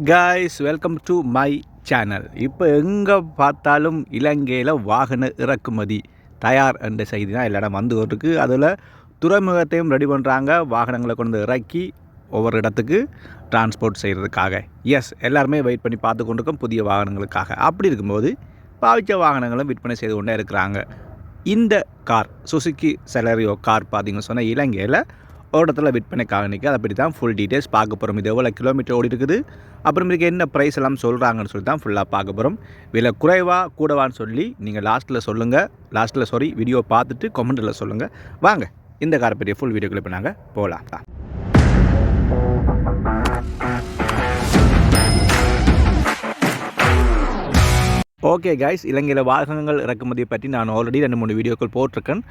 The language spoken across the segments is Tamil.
Guys welcome to my channel இப்போ எங்கே பார்த்தாலும் இலங்கையில் வாகன இறக்குமதி தயார் என்ற செய்தி தான் எல்லா இடம் வந்து இருக்கு அதில் துறைமுகத்தையும் ரெடி பண்ணுறாங்க வாகனங்களை கொண்டு இறக்கி ஒவ்வொரு இடத்துக்கு டிரான்ஸ்போர்ட் செய்கிறதுக்காக எஸ் எல்லாருமே வெயிட் பண்ணி பார்த்து கொண்டிருக்கோம் புதிய வாகனங்களுக்காக. அப்படி இருக்கும்போது பாவிச்ச வாகனங்களும் விற்பனை செய்து கொண்டே இருக்கிறாங்க. இந்த கார் சுசுக்கி செலரியோ கார் பார்த்தீங்கன்னு சொன்னால் இலங்கையில் ஒரு இடத்துல விற்பனைக்காக நிற்க அதை பற்றி தான் ஃபுல் டீட்டெயில்ஸ் பார்க்க போகிறோம் இது எவ்வளோ கிலோமீட்டர் ஓடி இருக்குது? அப்புறம் இதுக்கு என்ன ப்ரைஸ் எல்லாம் சொல்கிறாங்கன்னு சொல்லி தான் ஃபுல்லாக பார்க்க போகிறோம் விலை குறைவா கூடவான்னு சொல்லி நீங்கள் லாஸ்ட்டில் சொல்லுங்கள் லாஸ்ட்டில் சாரி வீடியோ பார்த்துட்டு கமெண்ட்டில் சொல்லுங்கள் வாங்க இந்த காரை பற்றிய ஃபுல் வீடியோக்குள்ள இப்போ நாங்கள் போகலாம் தான் ஓகே கைஸ் இலங்கையில் வாகனங்கள் இறக்குமதியை பற்றி நான் ஆல்ரெடி ரெண்டு மூணு வீடியோக்கள் போட்டிருக்கேன்.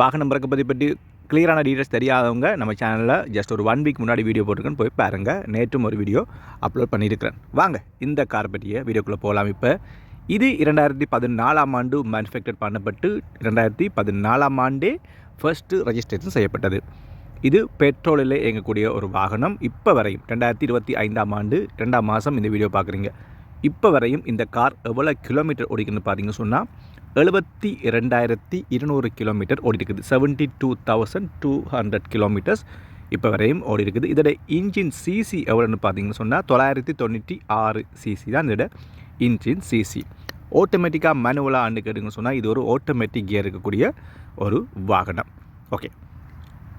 வாகனம் இறக்குமதி பற்றி கிளியரான டீட்டெயில்ஸ் தெரியாதவங்க நம்ம சேனலில் ஜஸ்ட் ஒரு ஒன் வீக் முன்னாடி வீடியோ போட்டிருக்கேன். போய் பாருங்கள் நேற்றும் ஒரு வீடியோ அப்லோட் பண்ணியிருக்கிறேன். வாங்க இந்த கார் பற்றிய வீடியோக்குள்ளே போகலாம். இப்போ இது இரண்டாயிரத்தி பதினாலாம் ஆண்டு மேனுஃபேக்சர் பண்ணப்பட்டு இரண்டாயிரத்தி பதினாலாம் ஆண்டே ஃபர்ஸ்ட்டு ரெஜிஸ்ட்ரேஷன் செய்யப்பட்டது. இது பெட்ரோலில் இயங்கக்கூடிய ஒரு வாகனம். இப்போ வரையும் ரெண்டாயிரத்தி இருபத்தி ஐந்தாம் ஆண்டு ரெண்டாம் மாதம் இந்த வீடியோ பார்க்குறீங்க. இப்போ வரையும் இந்த கார் எவ்வளோ கிலோமீட்டர் ஓடிக்குன்னு பார்த்தீங்க சொன்னால் எழுபத்தி இரண்டாயிரத்தி இருநூறு கிலோமீட்டர் ஓடி இருக்குது seventy two thousand two hundred kilometres இப்போ வரையும் ஓடி இருக்குது இதோட இன்ஜின் சிசி எவ்வளோன்னு பார்த்தீங்கன்னு சொன்னால் தொள்ளாயிரத்தி தொண்ணூற்றி ஆறு சிசி தான் இதோட இன்ஜின் சிசி ஆட்டோமேட்டிக்காக மேனுவலாக ஆண்டு கேட்டுங்கன்னு சொன்னால் இது ஒரு ஆட்டோமேட்டிக் கியர் இருக்கக்கூடிய ஒரு வாகனம். ஓகே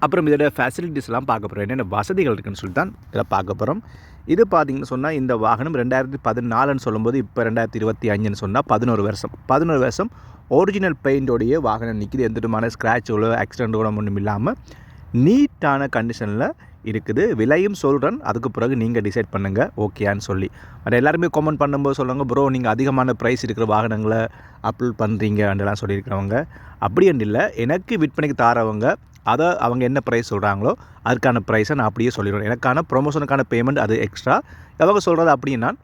அப்புறம் இதோட ஃபெசிலிட்டிஸ்லாம் பார்க்க போகிறோம் என்னென்ன வசதிகள் இருக்குன்னு சொல்லி தான் இதில் பார்க்க போகிறோம் இது பார்த்திங்கன்னு சொன்னால் இந்த வாகனம் ரெண்டாயிரத்தி பதினாலுன்னு சொல்லும்போது இப்போ ரெண்டாயிரத்தி இருபத்தி அஞ்சுன்னு சொன்னால் பதினோரு வருஷம். பதினோரு வருஷம் ஒரிஜினல் பெயிண்டோடைய வாகனம் நிற்கிது எந்த விதமான ஸ்க்ராட்சோ ஆக்சிடென்ட் கூட ஒன்றும் இல்லாமல் நீட்டான கண்டிஷனில் இருக்குது. விலையும் சொல்கிறேன் அதுக்கு பிறகு நீங்கள் டிசைட் பண்ணுங்கள் ஓகேன்னு சொல்லி. பட் எல்லாருமே கமெண்ட் பண்ணும்போது சொல்லுவாங்க ப்ரோ நீங்கள் அதிகமான ப்ரைஸ் இருக்கிற வாகனங்களை அப்லோட் அண்டெல்லாம் சொல்லியிருக்கிறவங்க. அப்படி இல்லை. எனக்கு விற்பனைக்கு தாரவங்க அதை அவங்க என்ன ப்ரைஸ் சொல்கிறாங்களோ அதுக்கான ப்ரைஸை நான் அப்படியே சொல்லிடுவேன் எனக்கான ப்ரொமோஷனுக்கான பேமெண்ட் அது எக்ஸ்ட்ரா அவங்க சொல்கிறது அப்படியே நான்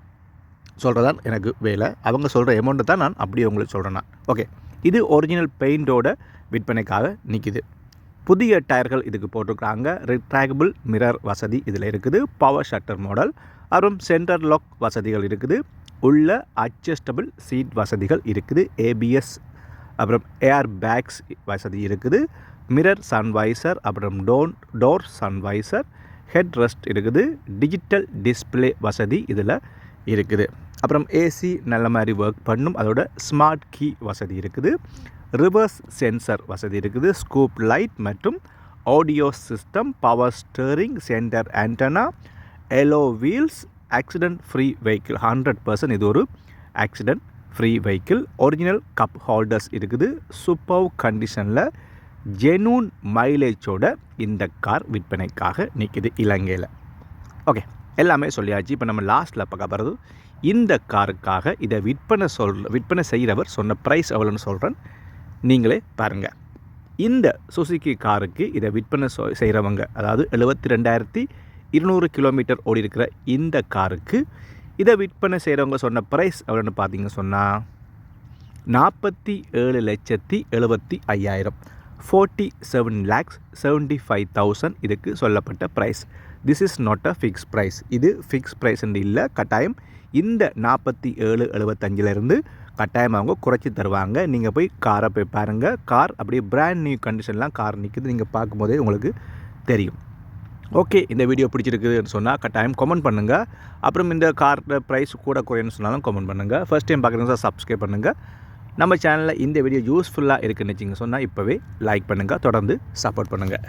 சொல்கிறதான் எனக்கு வேலை. அவங்க சொல்கிற அமௌண்ட்டை தான் நான் அப்படியே உங்களுக்கு சொல்கிறேன் நான். ஓகே இது ஒரிஜினல் பெயிண்டோட விற்பனைக்காக நிற்கிது புதிய டயர்கள் இதுக்கு போட்டிருக்கிறாங்க. ரிட்ராகபிள் மிரர் வசதி இதில் இருக்குது. பவர் ஷட்டர் மாடல் அப்புறம் சென்டர் லாக் வசதிகள் இருக்குது. உள்ள அட்ஜஸ்டபிள் சீட் வசதிகள் இருக்குது. ஏபிஎஸ் அப்புறம் ஏர் பேக்ஸ் வசதி இருக்குது. மிரர் சன்வைசர் அப்புறம் tone door sun visor head rest இருக்குது டிஜிட்டல் டிஸ்ப்ளே வசதி இதில் இருக்குது. அப்புறம் ஏசி நல்ல மாதிரி ஒர்க் பண்ணும் அதோட ஸ்மார்ட் கீ வசதி இருக்குது. ரிவர்ஸ் சென்சர் வசதி இருக்குது ஸ்கூப் லைட் மற்றும் audio system power steering centre antenna alloy wheels accident free vehicle hundred percent இது ஒரு accident free vehicle original cup holders இருக்குது சூப்பர் கண்டிஷனில் ஜெனூன் மைலேஜோட இந்த கார் விற்பனைக்காக நிற்கிது இலங்கையில். ஓகே எல்லாமே சொல்லியாச்சு. இப்போ நம்ம லாஸ்ட்டில் பார்க்க போகிறது இந்த காருக்காக இதை விற்பனை சொல் விற்பனை செய்கிறவர் சொன்ன ப்ரைஸ் எவ்வளோன்னு சொல்கிறேன் நீங்களே பாருங்கள் இந்த சுசுகி காருக்கு இதை விற்பனை சொ- செய்கிறவங்க அதாவது எழுபத்தி ரெண்டாயிரத்தி இருநூறு கிலோமீட்டர் ஓடி இருக்கிற இந்த காருக்கு இதை விற்பனை செய்கிறவங்க சொன்ன ப்ரைஸ் எவ்வளோன்னு பார்த்தீங்க சொன்னால் நாற்பத்தி ஏழு லட்சத்தி எழுபத்தி ஐயாயிரம். Forty seven lakhs seventy five thousand இதுக்கு சொல்லப்பட்ட price this is not a fix price இது ஃபிக்ஸ் ப்ரைஸ் இல்லை கட்டாயம். இந்த நாற்பத்தி ஏழு எழுபத்தஞ்சிலேருந்து கட்டாயம் அவங்க குறைச்சி தருவாங்க. நீங்கள் போய் காரை போய் பாருங்கள் கார் அப்படியே பிராண்ட் நியூ கண்டிஷன்லாம் கார் நிற்குது நீங்கள் பார்க்கும்போதே உங்களுக்கு தெரியும். ஓகே இந்த வீடியோ பிடிச்சிருக்குதுன்னு சொன்னால் கட்டாயம் கமெண்ட் பண்ணுங்கள் அப்புறம் இந்த காரோட ப்ரைஸ் கூட குறையுன்னு சொன்னாலும் கமெண்ட் பண்ணுங்கள் ஃபர்ஸ்ட் டைம் பார்க்குறீங்க சப்ஸ்கிரைப் பண்ணுங்கள் நம்ம சேனலில் இந்த வீடியோ யூஸ்ஃபுல்லாக இருக்குன்னு வச்சிங்க சொன்னால் இப்போவே லைக் பண்ணுங்கள் தொடர்ந்து சப்போர்ட் பண்ணுங்கள்